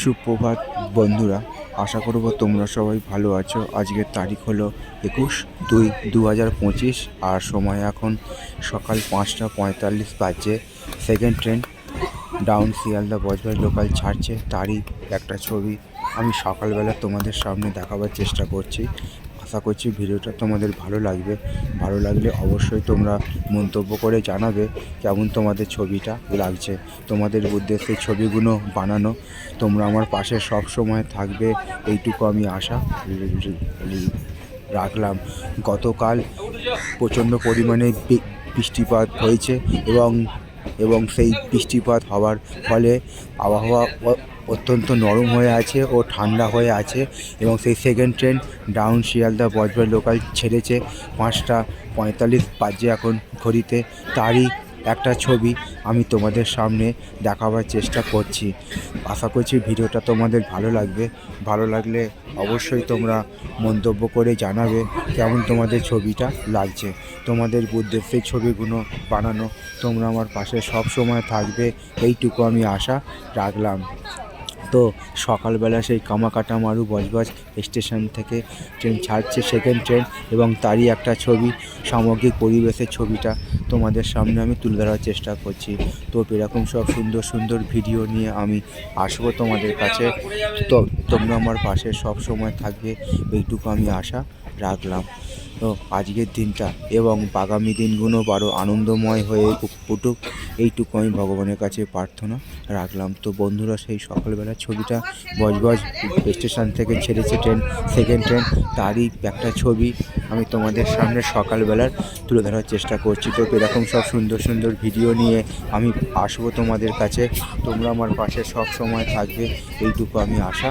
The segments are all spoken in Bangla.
সুপ্রভাত, বন্ধুরা। আশা করব তোমরা সবাই ভালো আছো। আজকের তারিখ হলো একুশ দুই দু হাজার পঁচিশ, আর সময় এখন সকাল পাঁচটা পঁয়তাল্লিশ বাজছে second train down Sealdah Budge Budge local ছাড়ছে। তারই একটা ছবি আমি সকালবেলা তোমাদের সামনে দেখাবার চেষ্টা করছি। আশা করছি ভিডিওটা তোমাদের ভালো লাগবে। ভালো লাগলে অবশ্যই তোমরা মন্তব্য করে জানাবে কেমন তোমাদের ছবিটা লাগছে। তোমাদের উদ্দেশ্যে ছবিগুলো বানানো। তোমরা আমার পাশে সব সময় থাকবে, এইটুকু আমি আশা রাখলাম। গতকাল প্রচণ্ড পরিমাণে বৃষ্টিপাত হয়েছে এবং এবং সেই বৃষ্টিপাত হওয়ার ফলে আবহাওয়া অত্যন্ত নরম হয়ে আছে ও ঠান্ডা হয়ে আছে এবং সেই second train down Sealdah Budge Budge local ছেড়েছে পাঁচটা পঁয়তাল্লিশ বাজে এখন ঘড়িতে। তারই একটা ছবি আমি তোমাদের সামনে দেখাবার চেষ্টা করছি। আশা করছি ভিডিওটা তোমাদের ভালো লাগবে। ভালো লাগলে অবশ্যই তোমরা মন্তব্য করে জানাবে কেমন তোমাদের ছবিটা লাগছে। তোমাদের উদ্দেশ্যে ছবিগুলো বানানো তোমরা আমার পাশে সব সময় থাকবে। এইটুকু আমি আশা রাখলাম। তো সকালবেলা সেই কামাকাটা মারু বজবজ স্টেশন থেকে ট্রেন ছাড়ছে সেকেন্ড ট্রেন এবং তারই একটা ছবি, সামগ্রিক পরিবেশের ছবিটা তোমাদের সামনে আমি তুলে ধরার চেষ্টা করছি। তো এরকম সব সুন্দর সুন্দর ভিডিও নিয়ে আমি আসব তোমাদের কাছে। তো তোমরা আমার পাশে সব সময় থাকবে, এইটুকু আমি আশা রাখলাম। আজকের দিনটা এবং আগামী দিনগুলো আরও আনন্দময় হয়ে ফুটুক এইটুকু আমি ভগবানের কাছে প্রার্থনা রাখলাম। তো বন্ধুরা, সেই সকালবেলা ছবিটা বজবজ স্টেশন থেকে ছেড়েছে ট্রেন সেকেন্ড ট্রেন তারই একটা ছবি আমি তোমাদের সামনে সকালবেলার তুলে ধরার চেষ্টা করছি। তো এরকম সব সুন্দর সুন্দর ভিডিও নিয়ে আমি আসব তোমাদের কাছে। তোমরা আমার পাশে সব সময় থাকবে, এইটুকু আমি আশা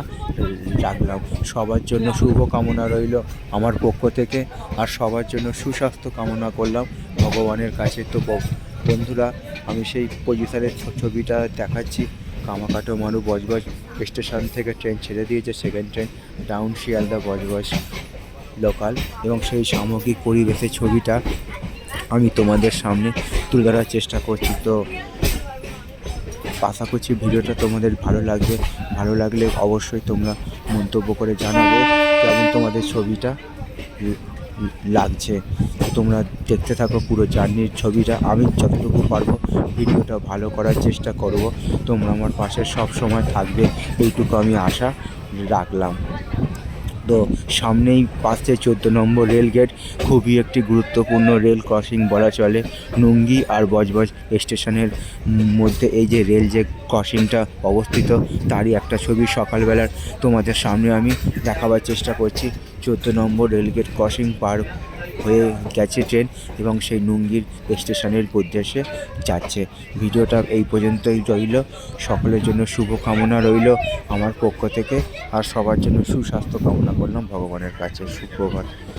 রাখলাম। সবার জন্য শুভ কামনা রইল আমার পক্ষ থেকে। আর সবার জন্য সুস্বাস্থ্য কামনা করলাম। ভগবানের কাছে তো বন্ধুরা, আমি সেই পজিশনের ছবিটা দেখাচ্ছি। কামাকাটো মানু বজবজ স্টেশন থেকে ট্রেন ছেড়ে দিয়েছে। Second train down Sealdah Budge Budge local এবং সেই সামগ্রিক পরিবেশের ছবিটা আমি তোমাদের সামনে তুলে ধরার চেষ্টা করছি। তো আশা করছি ভিডিওটা তোমাদের ভালো লাগবে। ভালো লাগলে অবশ্যই তোমরা মন্তব্য করে জানাবে। কেমন তোমাদের ছবিটা লাগছে। তোমরা দেখতে থাকো পুরো জার্নির ছবিটা। আমি যতটুকু পারব ভিডিওটা ভালো করার চেষ্টা করব। তোমরা আমার পাশে সব সময় থাকবে। এইটুকু আমি আশা রাখলাম। তো সামনেই পাশে চোদ্দ নম্বর রেল গেট। খুবই একটি গুরুত্বপূর্ণ রেল ক্রসিং বলা চলে। নুঙ্গি আর বজবজ স্টেশনের মধ্যে এই যে রেল যে ক্রসিংটা অবস্থিত, তারই একটা ছবি সকালবেলার। তোমাদের সামনে আমি দেখাবার চেষ্টা করছি। চোদ্দ নম্বর রেলগেট ক্রসিং পার হয়ে গেছে ট্রেন এবং সেই নুঙ্গির স্টেশনের উদ্দেশ্যে যাচ্ছে। ভিডিওটা এই পর্যন্তই রইল। সকলের জন্য শুভকামনা রইল আমার পক্ষ থেকে। আর সবার জন্য সুস্বাস্থ্য কামনা করলাম ভগবানের কাছে সুপ্রভাত।